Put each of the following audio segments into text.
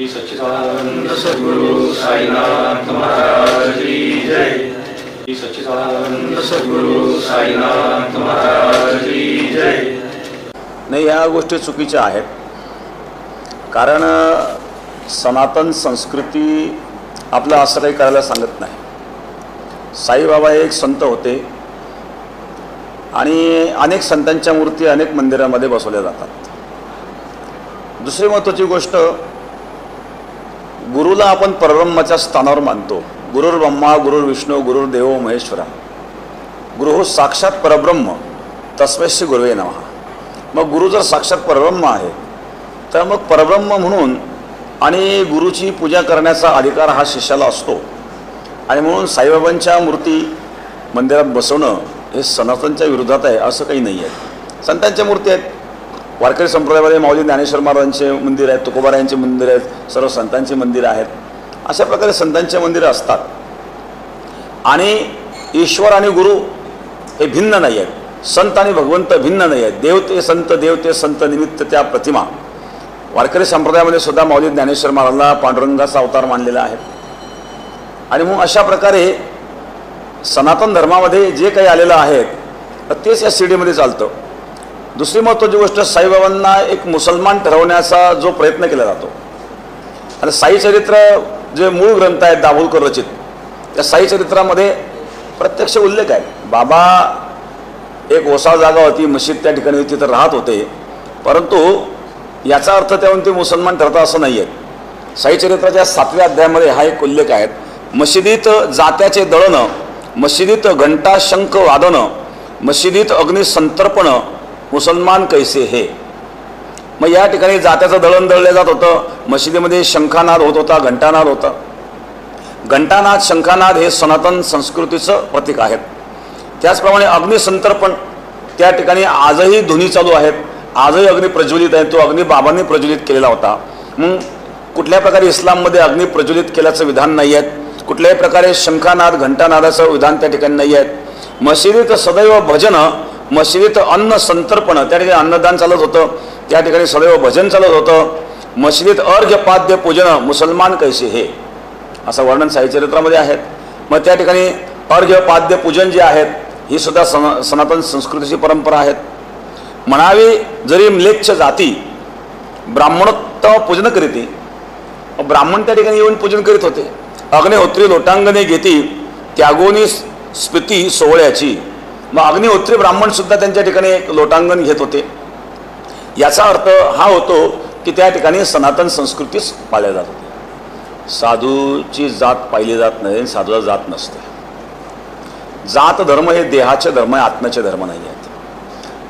सच्चिदानंद सद्गुरु साईनाथ महाराज की जय। सच्चिदानंद सद्गुरु साईनाथ महाराज की जय। नाही ह्या गोष्टी चुकीच्या आहेत. कारण सनातन संस्कृती आपला असं काही करायला सांगत नाही. साईबाबा हे एक संत होते. आणि अनेक संतांच्या मूर्ती अनेक मंदिरामध्ये बसवल्या जातात. दुसरी महत्त्वाची गोष्ट गुरुला आपण परब्रह्माच्या स्थानावर मानतो. गुरुर ब्रह्मा गुरुर विष्णू गुरुर देव महेश्वरा. गुरु हो साक्षात परब्रह्म. तस्मैश्य गुरुवे नमः. मग गुरु जर साक्षात परब्रह्म आहे तर मग परब्रह्म म्हणून आणि गुरुची पूजा करण्याचा अधिकार हा शिष्याला असतो. आणि म्हणून साईबाबांच्या मूर्ती मंदिरात बसवणं हे सनातनच्या विरोधात आहे असं काही नाही आहे संतांच्या मूर्ती आहेत. वारकरी संप्रदायामध्ये माऊली ज्ञानेश्वर महाराजांचे मंदिर आहेत तुकोबारायांचे मंदिर आहेत सर्व संतांची मंदिरं आहेत. अशा प्रकारे संतांचे मंदिरं असतात. आणि ईश्वर आणि गुरु हे भिन्न नाही आहेत. संत आणि भगवंत भिन्न नाही आहेत. देव ते संत देवते संत निमित्त त्या प्रतिमा. वारकरी संप्रदायामध्ये सुद्धा माऊली ज्ञानेश्वर महाराजला पांडुरंगाचा अवतार मानलेला आहे. आणि मग अशा प्रकारे सनातन धर्मामध्ये जे काही आलेलं आहे तर तेच या सीडीमध्ये चालतं. दुसरी महत्त्वाची गोष्ट साईबाबांना एक मुसलमान ठरवण्याचा जो प्रयत्न केला जातो. आणि साई चरित्र जे मूळ ग्रंथ आहेत दाभोलकर रचित त्या साई चरित्रामध्ये प्रत्यक्ष उल्लेख आहे. बाबा एक ओसाळ जागा होती मशीद त्या ठिकाणी होती तिथं राहत होते. परंतु याचा अर्थ त्याहून ते मुसलमान ठरतात असं नाही आहे साई चरित्राच्या सातव्या अध्यायामध्ये हा एक उल्लेख आहे. मशिदीत जात्याचे दळणं मशिदीत घंटा शंख वादनं मशिदीत अग्निसंतर्पणं मुसलमान कैसे हे? मग या ठिकाणी जात्याचं दळण दळलं जात होतं. मशिदीमध्ये शंखानाद होत होता घंटानाद होता. घंटानाद शंखानाद हे सनातन संस्कृतीचं प्रतीक आहेत. त्याचप्रमाणे अग्निसंतर्पण त्या ठिकाणी आजही ध्वनी चालू आहेत. आजही अग्नी प्रज्वलित आहे. तो अग्नी बाबांनी प्रज्वलित केलेला होता. मग कुठल्या प्रकारे इस्लाममध्ये अग्नी प्रज्वलित केल्याचं विधान नाही आहेत? कुठल्याही प्रकारे शंखानाद घंटानादाचं विधान त्या ठिकाणी नाही आहेत. मशिदीत सदैव भजनं मशिदीत अन्न संतर्पण त्या ठिकाणी अन्नदान चालत होतं त्या ठिकाणी सदैव भजन चालत होतं. मशिदीत अर्घ्यपाद्य पूजन मुसलमान कैसे हे? असं वर्णन साहिचरित्रामध्ये आहेत. मग त्या ठिकाणी अर्घ्यपाद्य पूजन जे आहेत ही सुद्धा सन सनातन संस्कृतीची परंपरा आहेत. म्हणावी जरी म्लेच्छ जाती ब्राह्मणोत्तम पूजन करीती ब्राह्मण त्या ठिकाणी येऊन पूजन करीत होते. अग्निहोत्री लोटांगणे घेती त्यागोनी स्मृती सोहळ्याची. मग अग्निहोत्री ब्राह्मण सुद्धा त्यांच्या ठिकाणी एक लोटांगण घेत होते. याचा अर्थ हा होतो की त्या ठिकाणी सनातन संस्कृतीच पाळल्या जात होती साधूची जात पाहिली जात नाही आणि साधूला जात नसते. जात धर्म हे देहाचे धर्म आहे आत्म्याचे धर्म नाही आहेत.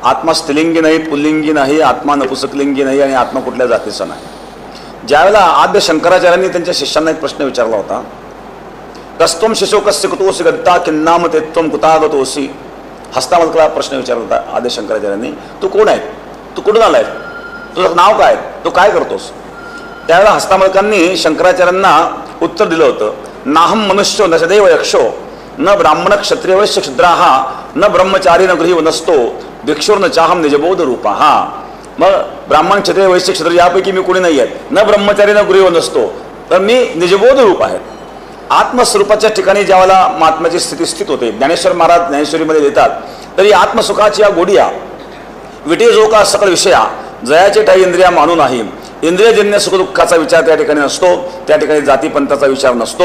आत्मा स्त्रीलिंगी नाही पुल्लिंगी नाही आत्मा नपुसकलिंगी नाही आणि आत्मा कुठल्या जातीचा नाही. ज्यावेळेला आद्य शंकराचार्यांनी त्यांच्या शिष्यांना एक प्रश्न विचारला होता कस्तोम शिशो कस्य कुतोसी गद्दा किन्नाम तेत्वम कुतागतोसी कुतागतोसी प्रश्न विचारला होता आद्य शंकराचार्यांनी तू कोण आहे? तू कुठून आहे तुझं नाव काय तू काय करतोस? त्यावेळेला हस्तामलकांनी शंकराचार्यांना उत्तर दिलं होतं. नाहम मनुष्य न सदैव यक्षो न ब्राह्मण क्षत्रिय वैश्य क्षुद्राहा न ब्रह्मचारी न गृही नसतो भिक्षुर न चाहम निजबोध रूपा हा मग ब्राह्मण क्षत्रिय वैश्य क्षत्र यापैकी मी कोणी नाही आहेत न ब्रह्मचारी न गृह नसतो तर मी निजबोध रूप आहे. आत्मस्वरूपाच्या ठिकाणी ज्यावेळेला महात्म्याची स्थिती स्थित होते ज्ञानेश्वर महाराज ज्ञानेश्वरीमध्ये देतात तरी आत्मसुखाची या गोडिया विटे जो का सकळ विषया जयाचे ठाई इंद्रिया मानू नाही. इंद्रियजन्य सुखदुःखाचा विचार त्या ठिकाणी नसतो त्या ठिकाणी जातीपंथाचा विचार नसतो.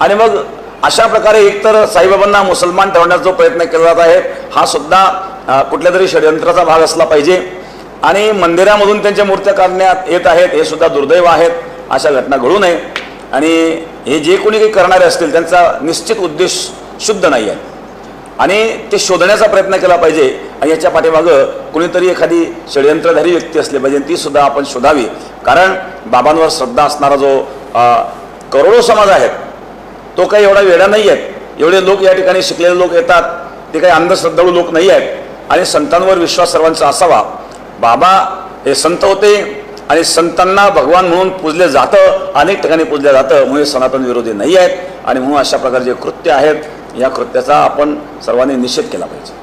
आणि मग अशा प्रकारे एकतर साईबाबांना मुसलमान ठेवण्याचा जो प्रयत्न केला जात आहे हा सुद्धा कुठल्या तरी षडयंत्राचा भाग असला पाहिजे. आणि मंदिरामधून त्यांच्या मूर्त्या काढण्यात येत आहेत हे सुद्धा दुर्दैव आहेत अशा घटना घडू नये. आणि हे जे कोणी काही करणारे असतील त्यांचा निश्चित उद्देश शुद्ध नाही आहे. आणि ते शोधण्याचा प्रयत्न केला पाहिजे आणि याच्या पाठीमागं कोणीतरी एखादी षडयंत्रधारी व्यक्ती असली पाहिजे ती सुद्धा आपण शोधावी. कारण बाबांवर श्रद्धा असणारा जो करोडो समाज आहे तो काही एवढा वेडा नाही आहेत. एवढे लोक या ठिकाणी शिकलेले लोक येतात ते काही अंधश्रद्धाळू लोक नाही आहेत. आणि संतांवर विश्वास सर्वांचा असावा. बाबा हे संत होते आणि संतांना भगवान म्हणून पूजलं जातं अनेक ठिकाणी पूजलं जातं म्हणून सनातन विरोधी नाही आहेत आणि म्हणून अशा प्रकारचे कृत्य आहेत. या कृत्याचा आपण सर्वांनी निषेध केला पाहिजे.